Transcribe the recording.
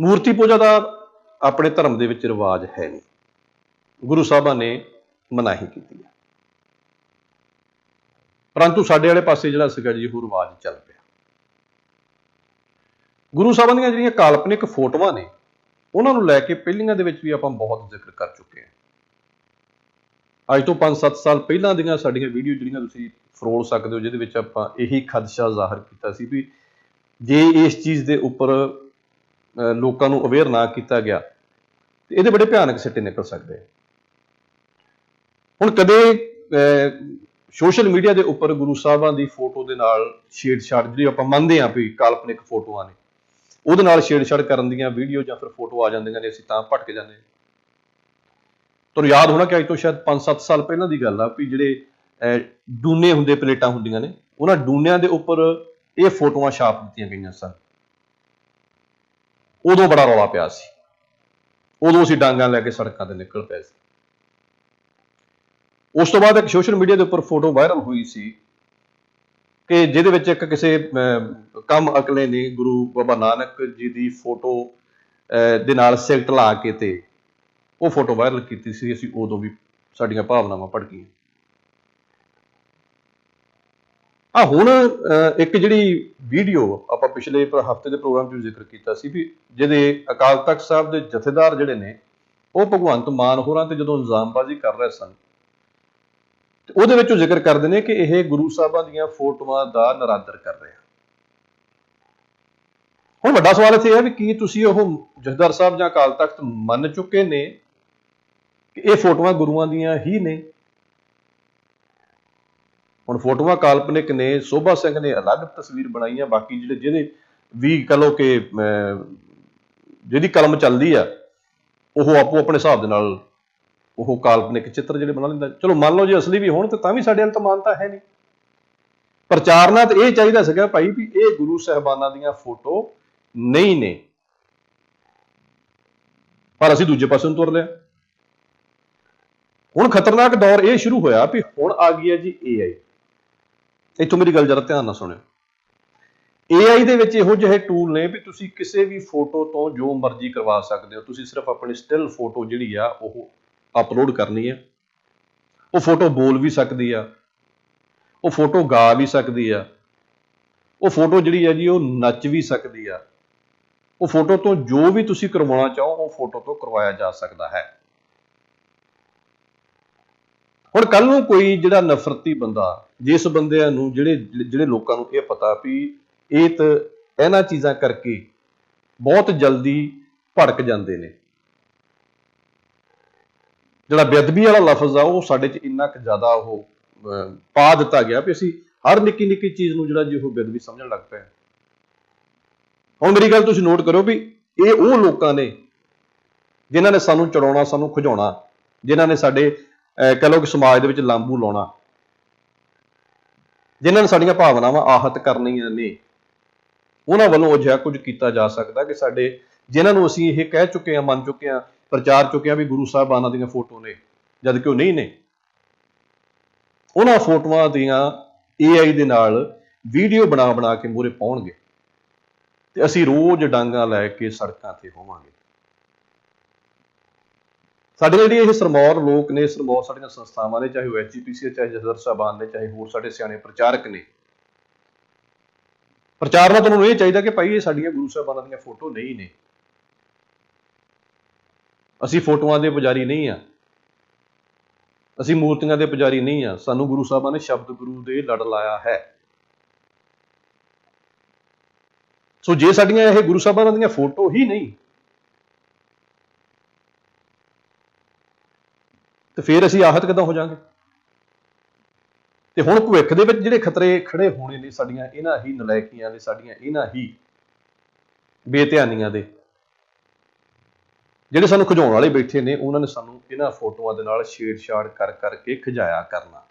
ਮੂਰਤੀ ਪੂਜਾ ਦਾ ਆਪਣੇ ਧਰਮ ਦੇ ਵਿੱਚ ਰਿਵਾਜ ਹੈ ਨਹੀਂ। ਗੁਰੂ ਸਾਹਿਬਾਂ ਨੇ ਮਨਾਹੀ ਕੀਤੀ ਹੈ। ਪਰੰਤੂ ਸਾਡੇ ਵਾਲੇ ਪਾਸੇ ਜਿਹੜਾ ਸੀਗਾ ਜੀ, ਉਹ ਰਿਵਾਜ ਚੱਲ ਪਿਆ। ਗੁਰੂ ਸਾਹਿਬਾਂ ਦੀਆਂ ਜਿਹੜੀਆਂ ਕਾਲਪਨਿਕ ਫੋਟੋਆਂ ਨੇ, ਉਹਨਾਂ ਨੂੰ ਲੈ ਕੇ ਪਹਿਲੀਆਂ ਦੇ ਵਿੱਚ ਵੀ ਆਪਾਂ ਬਹੁਤ ਜ਼ਿਕਰ ਕਰ ਚੁੱਕੇ ਹਾਂ। ਅੱਜ ਤੋਂ 5-7 ਸਾਲ ਪਹਿਲਾਂ ਦੀਆਂ ਸਾਡੀਆਂ ਵੀਡੀਓ ਜਿਹੜੀਆਂ ਤੁਸੀਂ ਫਰੋਲ ਸਕਦੇ ਹੋ, ਜਿਹਦੇ ਵਿੱਚ ਆਪਾਂ ਇਹੀ ਖਦਸ਼ਾ ਜ਼ਾਹਰ ਕੀਤਾ ਸੀ ਵੀ ਜੇ ਇਸ ਚੀਜ਼ ਦੇ ਉੱਪਰ ਲੋਕਾਂ ਨੂੰ ਅਵੇਅਰ ਨਾ ਕੀਤਾ ਗਿਆ, ਤੇ ਇਹਦੇ ਬੜੇ ਭਿਆਨਕ ਸਿੱਟੇ ਨਿਕਲ ਸਕਦੇ ਆ। ਹੁਣ ਕਦੇ ਸੋਸ਼ਲ ਮੀਡੀਆ ਦੇ ਉੱਪਰ ਗੁਰੂ ਸਾਹਿਬਾਂ ਦੀ ਫੋਟੋ ਦੇ ਨਾਲ ਛੇੜਛਾੜ ਜਿਹੜੀ ਆਪਾਂ ਮੰਨਦੇ ਆਂ ਵੀ ਕਾਲਪਨਿਕ ਫੋਟੋਆਂ ਨੇ, ਉਹਦੇ ਨਾਲ ਛੇੜਛਾੜ ਕਰਨ ਦੀਆਂ ਵੀਡੀਓ ਜਾਂ ਫਿਰ ਫੋਟੋ ਆ ਜਾਂਦੀਆਂ ਨੇ, ਅਸੀਂ ਤਾਂ ਭਟਕ ਜਾਂਦੇ ਹਾਂ। ਤੁਹਾਨੂੰ ਯਾਦ ਹੋਣਾ ਕਿ ਅੱਜ ਤੋਂ ਸ਼ਾਇਦ 5-7 ਸਾਲ ਪਹਿਲਾਂ ਦੀ ਗੱਲ ਆ ਵੀ ਜਿਹੜੇ ਡੂਨੇ ਹੁੰਦੇ ਪਲੇਟਾਂ ਹੁੰਦੀਆਂ ਨੇ, ਉਹਨਾਂ ਡੂਨਿਆਂ ਦੇ ਉੱਪਰ ਇਹ ਫੋਟੋਆਂ ਛਾਪ ਦਿੱਤੀਆਂ ਗਈਆਂ ਸਨ। ਉਦੋਂ ਬੜਾ ਰੌਲਾ ਪਿਆ ਸੀ। ਉਦੋਂ ਅਸੀਂ ਡਾਂਗਾਂ ਲੈ ਕੇ ਸੜਕਾਂ ਤੇ ਨਿਕਲ ਪਏ ਸੀ। ਉਸ ਤੋਂ ਬਾਅਦ ਇੱਕ ਸੋਸ਼ਲ ਮੀਡੀਆ ਦੇ ਉੱਪਰ ਫੋਟੋ ਵਾਇਰਲ ਹੋਈ ਸੀ ਕਿ ਜਿਹਦੇ ਵਿੱਚ ਇੱਕ ਕਿਸੇ ਅਮ, ਕੰਮ ਅਕਲੇ ਨੇ ਗੁਰੂ ਬਾਬਾ ਨਾਨਕ ਜੀ ਦੀ ਫੋਟੋ ਅਹ, ਦੇ ਨਾਲ ਸਿਗਰਟ ਲਾ ਕੇ ਤੇ ਉਹ ਫੋਟੋ ਵਾਇਰਲ ਕੀਤੀ ਸੀ। ਅਸੀਂ ਉਦੋਂ ਵੀ ਸਾਡੀਆਂ ਭਾਵਨਾਵਾਂ ਭੜਕੀਆਂ। ਆ ਹੁਣ ਇੱਕ ਜਿਹੜੀ ਵੀਡੀਓ ਆਪਾਂ ਪਿਛਲੇ ਹਫ਼ਤੇ ਦੇ ਪ੍ਰੋਗਰਾਮ 'ਚ ਜ਼ਿਕਰ ਕੀਤਾ ਸੀ ਵੀ ਜਿਹਦੇ ਅਕਾਲ ਤਖਤ ਸਾਹਿਬ ਦੇ ਜਥੇਦਾਰ ਜਿਹੜੇ ਨੇ, ਉਹ ਭਗਵੰਤ ਮਾਨ ਹੋਰਾਂ ਤੇ ਜਦੋਂ ਇਲਜ਼ਾਮਬਾਜ਼ੀ ਕਰ ਰਹੇ ਸਨ, ਤੇ ਉਹਦੇ ਵਿੱਚ ਉਹ ਜ਼ਿਕਰ ਕਰਦੇ ਨੇ ਕਿ ਇਹ ਗੁਰੂ ਸਾਹਿਬਾਂ ਦੀਆਂ ਫੋਟੋਆਂ ਦਾ ਨਰਾਦਰ ਕਰ ਰਹੇ ਆ। ਹੁਣ ਵੱਡਾ ਸਵਾਲ ਇੱਥੇ ਹੈ ਵੀ ਕੀ ਤੁਸੀਂ ਉਹ ਜਥੇਦਾਰ ਸਾਹਿਬ ਜਾਂ ਅਕਾਲ ਤਖਤ ਮੰਨ ਚੁੱਕੇ ਨੇ ਕਿ ਇਹ ਫੋਟੋਆਂ ਗੁਰੂਆਂ ਦੀਆਂ ਹੀ ਨੇ? ਹੁਣ ਫੋਟੋਆਂ ਕਾਲਪਨਿਕ ਨੇ, ਸੋਭਾ ਸਿੰਘ ਨੇ ਅਲੱਗ ਤਸਵੀਰ ਬਣਾਈਆਂ ਬਾਕੀ ਜਿਹੜੇ ਜਿਹਦੇ ਵੀ ਕਹ ਲਓ ਕਿ ਜਿਹਦੀ ਕਲਮ ਚੱਲਦੀ ਆ, ਉਹ ਆਪੋ ਆਪਣੇ ਹਿਸਾਬ ਦੇ ਨਾਲ ਉਹ ਕਾਲਪਨਿਕ ਚਿੱਤਰ ਜਿਹੜੇ ਬਣਾ ਲੈਂਦਾ। ਚਲੋ ਮੰਨ ਲਓ ਜੇ ਅਸਲੀ ਵੀ ਹੋਣ ਤੇ ਤਾਂ ਵੀ ਸਾਡੇ ਵੱਲ ਤਾਂ ਮਾਨਤਾ ਹੈ ਨਹੀਂ। ਪ੍ਰਚਾਰਨਾ ਤੇ ਇਹ ਚਾਹੀਦਾ ਸੀਗਾ ਭਾਈ ਵੀ ਇਹ ਗੁਰੂ ਸਾਹਿਬਾਨਾਂ ਦੀਆਂ ਫੋਟੋ ਨਹੀਂ ਨੇ। ਪਰ ਅਸੀਂ ਦੂਜੇ ਪਾਸੇ ਨੂੰ ਤੁਰ ਲਿਆ। ਹੁਣ ਖਤਰਨਾਕ ਦੌਰ ਇਹ ਸ਼ੁਰੂ ਹੋਇਆ ਵੀ ਹੁਣ ਆ ਗਈ ਹੈ ਜੀ AI ਇੱਥੋਂ ਮੇਰੀ ਗੱਲ ਜਰਾ ਧਿਆਨ ਨਾਲ ਸੁਣਿਓ। AI ਦੇ ਵਿੱਚ ਇਹੋ ਜਿਹੇ ਟੂਲ ਨੇ ਵੀ ਤੁਸੀਂ ਕਿਸੇ ਵੀ ਫੋਟੋ ਤੋਂ ਜੋ ਮਰਜ਼ੀ ਕਰਵਾ ਸਕਦੇ ਹੋ। ਤੁਸੀਂ ਸਿਰਫ ਆਪਣੀ ਸਟਿਲ ਫੋਟੋ ਜਿਹੜੀ ਆ, ਉਹ ਅਪਲੋਡ ਕਰਨੀ ਹੈ ਉਹ ਫੋਟੋ ਬੋਲ ਵੀ ਸਕਦੀ ਆ। ਉਹ ਫੋਟੋ ਗਾ ਵੀ ਸਕਦੀ ਆ। ਉਹ ਫੋਟੋ ਜਿਹੜੀ ਹੈ ਜੀ, ਉਹ ਨੱਚ ਵੀ ਸਕਦੀ ਆ। ਉਹ ਫੋਟੋ ਤੋਂ ਜੋ ਵੀ ਤੁਸੀਂ ਕਰਵਾਉਣਾ ਚਾਹੋ, ਉਹ ਫੋਟੋ ਤੋਂ ਕਰਵਾਇਆ ਜਾ ਸਕਦਾ ਹੈ। ਹੁਣ ਕੱਲ ਨੂੰ ਕੋਈ ਜਿਹੜਾ ਨਫ਼ਰਤੀ ਬੰਦਾ ਜਿਸ ਬੰਦਿਆਂ ਨੂੰ ਜਿਹੜੇ ਜਿਹੜੇ ਲੋਕਾਂ ਨੂੰ ਇਹ ਪਤਾ ਵੀ ਇਹ ਤਾਂ ਇਹਨਾਂ ਚੀਜ਼ਾਂ ਕਰਕੇ ਬਹੁਤ ਜਲਦੀ ਭੜਕ ਜਾਂਦੇ ਨੇ। ਜਿਹੜਾ ਬੇਅਦਬੀ ਵਾਲਾ ਲਫ਼ਜ਼ ਆ ਉਹ ਸਾਡੇ 'ਚ ਇੰਨਾ ਕੁ ਜ਼ਿਆਦਾ ਉਹ ਅਹ, ਪਾ ਦਿੱਤਾ ਗਿਆ ਵੀ ਅਸੀਂ ਹਰ ਨਿੱਕੀ ਨਿੱਕੀ ਚੀਜ਼ ਨੂੰ ਜਿਹੜਾ ਜੀ ਉਹ ਬੇਅਦਬੀ ਸਮਝਣ ਲੱਗ ਪਏ। ਹੁਣ ਮੇਰੀ ਗੱਲ ਤੁਸੀਂ ਨੋਟ ਕਰੋ ਵੀ ਇਹ ਉਹ ਲੋਕਾਂ ਨੇ ਜਿਨ੍ਹਾਂ ਨੇ ਸਾਨੂੰ ਚੜਾਉਣਾ ਸਾਨੂੰ ਖਿਜਾਉਣਾ ਜਿਨ੍ਹਾਂ ਨੇ ਸਾਡੇ ਕਹਿ ਲਓ ਕਿ ਸਮਾਜ ਦੇ ਵਿੱਚ ਲਾਂਬੂ ਲਾਉਣਾ। ਜਿਨ੍ਹਾਂ ਨੇ ਸਾਡੀਆਂ ਭਾਵਨਾਵਾਂ ਆਹਤ ਕਰਨੀਆਂ ਨੇ, ਉਹਨਾਂ ਵੱਲੋਂ ਅਜਿਹਾ ਕੁਝ ਕੀਤਾ ਜਾ ਸਕਦਾ ਕਿ ਸਾਡੇ ਜਿਨ੍ਹਾਂ ਨੂੰ ਅਸੀਂ ਇਹ ਕਹਿ ਚੁੱਕੇ ਹਾਂ, ਮੰਨ ਚੁੱਕੇ ਹਾਂ, ਪ੍ਰਚਾਰ ਚੁੱਕੇ ਹਾਂ ਵੀ ਗੁਰੂ ਸਾਹਿਬਾਨਾਂ ਦੀਆਂ ਫੋਟੋ ਨੇ, ਜਦ ਕਿ ਉਹ ਨਹੀਂ ਨੇ। ਉਹਨਾਂ ਫੋਟੋਆਂ ਦੀਆਂ AI ਦੇ ਨਾਲ ਵੀਡੀਓ ਬਣਾ ਬਣਾ ਕੇ ਮੂਹਰੇ ਪਾਉਣਗੇ ਤੇ ਅਸੀਂ ਰੋਜ਼ ਡਾਂਗਾ ਲੈ ਕੇ ਸੜਕਾਂ ਤੇ ਹੋਵਾਂਗੇ। ਸਾਡੇ ਜਿਹੜੇ ਇਹ ਸਰਮੌਰ ਲੋਕ ਨੇ, ਸਰਮੌਰ ਸਾਡੀਆਂ ਸੰਸਥਾਵਾਂ ਨੇ, ਚਾਹੇ ਉਹ ਐਚਜੀਪੀਸੀ ਚਾਹੇ ਜਸਦਰ ਸਾਹਿਬਾਨ ਨੇ, ਚਾਹੇ ਹੋਰ ਸਾਡੇ ਸਿਆਣੇ ਪ੍ਰਚਾਰਕ ਨੇ। ਪ੍ਰਚਾਰ ਨਾਲ ਤੁਹਾਨੂੰ ਇਹ ਚਾਹੀਦਾ ਕਿ ਭਾਈ ਇਹ ਸਾਡੀਆਂ ਗੁਰੂ ਸਾਹਿਬਾਨਾਂ ਦੀਆਂ ਫੋਟੋ ਨਹੀਂ ਨੇ। ਅਸੀਂ ਫੋਟੋਆਂ ਦੇ ਪੁਜਾਰੀ ਨਹੀਂ ਆ। ਅਸੀਂ ਮੂਰਤੀਆਂ ਦੇ ਪੁਜਾਰੀ ਨਹੀਂ ਆ। ਸਾਨੂੰ ਗੁਰੂ ਸਾਹਿਬਾਂ ਨੇ ਸ਼ਬਦ ਗੁਰੂ ਦੇ ਲੜ ਲਾਇਆ ਹੈ। ਸੋ ਜੇ ਸਾਡੀਆਂ ਇਹ ਗੁਰੂ ਸਾਹਿਬਾਨਾਂ ਦੀਆਂ ਫੋਟੋ ਹੀ ਨਹੀਂ ਫਿਰ ਅਸੀਂ ਆਹਤ ਕਿਦਾਂ ਹੋ ਜਾਾਂਗੇ? ਤੇ ਹੁਣ ਭਵਿੱਖ ਦੇ ਵਿੱਚ ਜਿਹੜੇ ਖਤਰੇ ਖੜੇ ਹੋਣੇ ਨੇ ਸਾਡੀਆਂ, ਇਹਨਾਂ ਹੀ ਨਲਾਇਕੀਆਂ ਦੇ, ਸਾਡੀਆਂ ਇਹਨਾਂ ਹੀ ਬੇਧਿਆਨੀਆਂ ਦੇ। ਜਿਹੜੇ ਸਾਨੂੰ ਖਿਜਾਉਣ ਵਾਲੇ ਬੈਠੇ ਨੇ, ਉਹਨਾਂ ਨੇ ਸਾਨੂੰ ਇਹਨਾਂ ਫੋਟੋਆਂ ਦੇ ਨਾਲ ਛੇੜਛਾੜ ਕਰ ਕਰਕੇ ਖਿਜਾਇਆ ਕਰਨਾ।